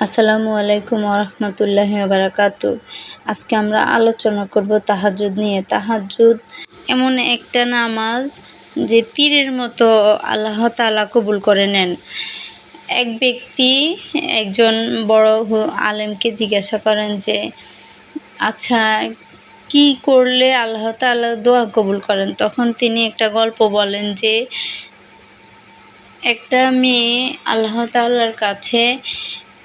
আসসালামু আলাইকুম রহমতুল্লাহি বারাকাতু আজকে আমরা আলোচনা করব তাহাজ্জুদ নিয়ে। তাহাজ্জুদ এমন একটা নামাজ যে তীরের মতো আল্লাহ তাআলা কবুল করে নেন। এক ব্যক্তি, একজন বড় আলেমকে জিজ্ঞাসা করেন যে আচ্ছা কি করলে আল্লাহ তাআলা দোয়া কবুল করেন? তখন তিনি একটা গল্প বলেন যে, একটা মেয়ে আল্লাহ তাআলার কাছে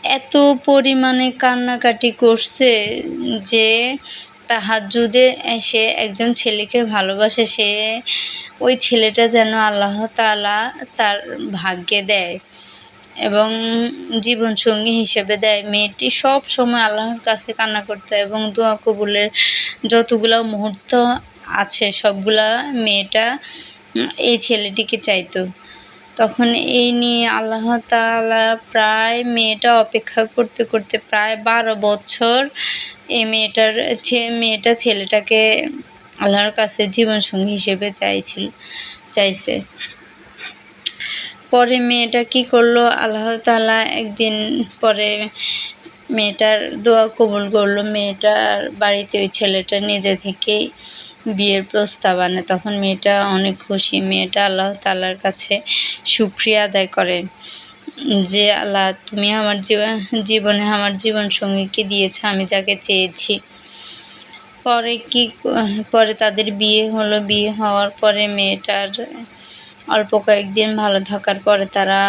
এত পরিমাণে কান্নাকাটি করছে যে তাহাজ্জুদে এসে একজন ছেলেকে ভালোবাসে, সে ওই ছেলেটা যেন আল্লাহ তাআলা তার ভাগ্যে দেয় এবং জীবনসঙ্গী হিসেবে দেয়। মেয়েটি সব সময় আল্লাহর কাছে কান্না করতো এবং দোয়া কবুলের যতগুলো মুহূর্ত আছে, সবগুলা মেয়েটা এই ছেলেটিকে চাইতো। তখন এই নিয়ে আল্লাহ তালা প্রায় মেয়েটা অপেক্ষা করতে করতে প্রায় বারো বছর এই মেয়েটার মেয়েটা ছেলেটাকে আল্লাহর কাছে জীবনসঙ্গী হিসেবে চাইছিল, চাইছে। পরে মেয়েটা কি করল? আল্লাহ তালা একদিন পরে মেয়েটার দোয়া কবুল করল। মেয়েটার বাড়িতে ওই ছেলেটা নিজে থেকেই বিয়ের প্রস্তাব আনে। তখন মেয়েটা অনেক খুশি। মেয়েটা আল্লাহ তাআলার কাছে শুক্রিয়া আদায় করে যে, আল্লাহ, তুমি আমার জীবন, জীবনে আমার জীবন সঙ্গীকে দিয়েছ, আমি যাকে চেয়েছি। পরে কি, পরে তাদের বিয়ে হলো। বিয়ে হওয়ার পরে মেয়েটার অল্প কয়েকদিন ভালো থাকার পরে তারা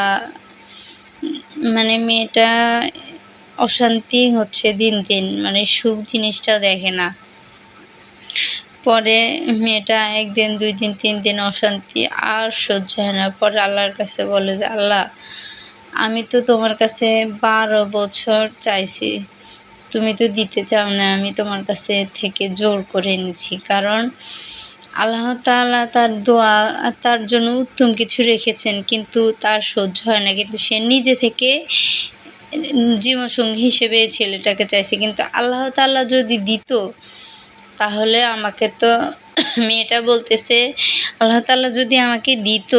মানে মেয়েটা অশান্তি হচ্ছে দিন দিন মানে সুখ জিনিসটা দেখে না। পরে মেয়েটা একদিন দুই দিন তিন দিন অশান্তি আর সহ্য হয় না। পরে আল্লাহর কাছে বলে যে, আল্লাহ, আমি তো তোমার কাছে বারো বছর চাইছি। তুমি তো দিতে চাও না, আমি তোমার কাছে থেকে জোর করে এনেছি। কারণ আল্লাহ তাআলা তার দোয়া, তার জন্য উত্তম কিছু রেখেছেন, কিন্তু তার সহ্য হয় না। কিন্তু সে নিজে থেকে জীবনসঙ্গী হিসেবে ছেলেটাকে চাইছে, কিন্তু আল্লাহ তাআলা যদি দিত, তাহলে আমাকে তো মেয়েটা বলতেছে, আল্লাহ তাআলা যদি আমাকে দিত,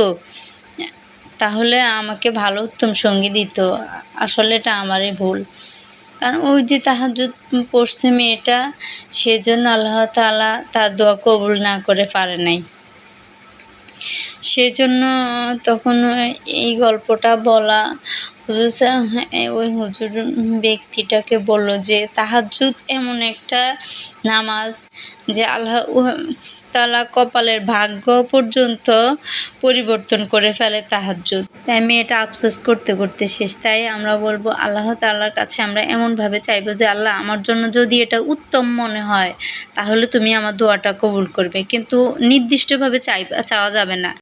তাহলে আমাকে ভালো উত্তম সঙ্গী দিত। আসলে এটা আমারই ভুল। কারণ ওই যে তাহাজ্জুদ পড়ছে মেয়েটা, সেজন্য আল্লাহ তাআলা তার দোয়া কবুল না করে পারে নাই। সেজন্য তখন এই গল্পটা বলা হুজুর সা- ওই হুজুর ব্যক্তিটাকে বলল যে, তাহাজ্জুদ এমন একটা নামাজ যে আল্লাহ তালা কপালের ভাগ্য পর্যন্ত পরিবর্তন করে ফেলে তাহাজ্জুদ। তাই মেয়েটা আফসোস করতে করতে শেষ। তাই আমরা বলব, আল্লাহ তাআলার কাছে আমরা এমনভাবে চাইব যে, আল্লাহ, আমার জন্য যদি এটা উত্তম মনে হয়, তাহলে তুমি আমার দোয়াটা কবুল করবে। কিন্তু নির্দিষ্টভাবে চাই চাওয়া যাবে না।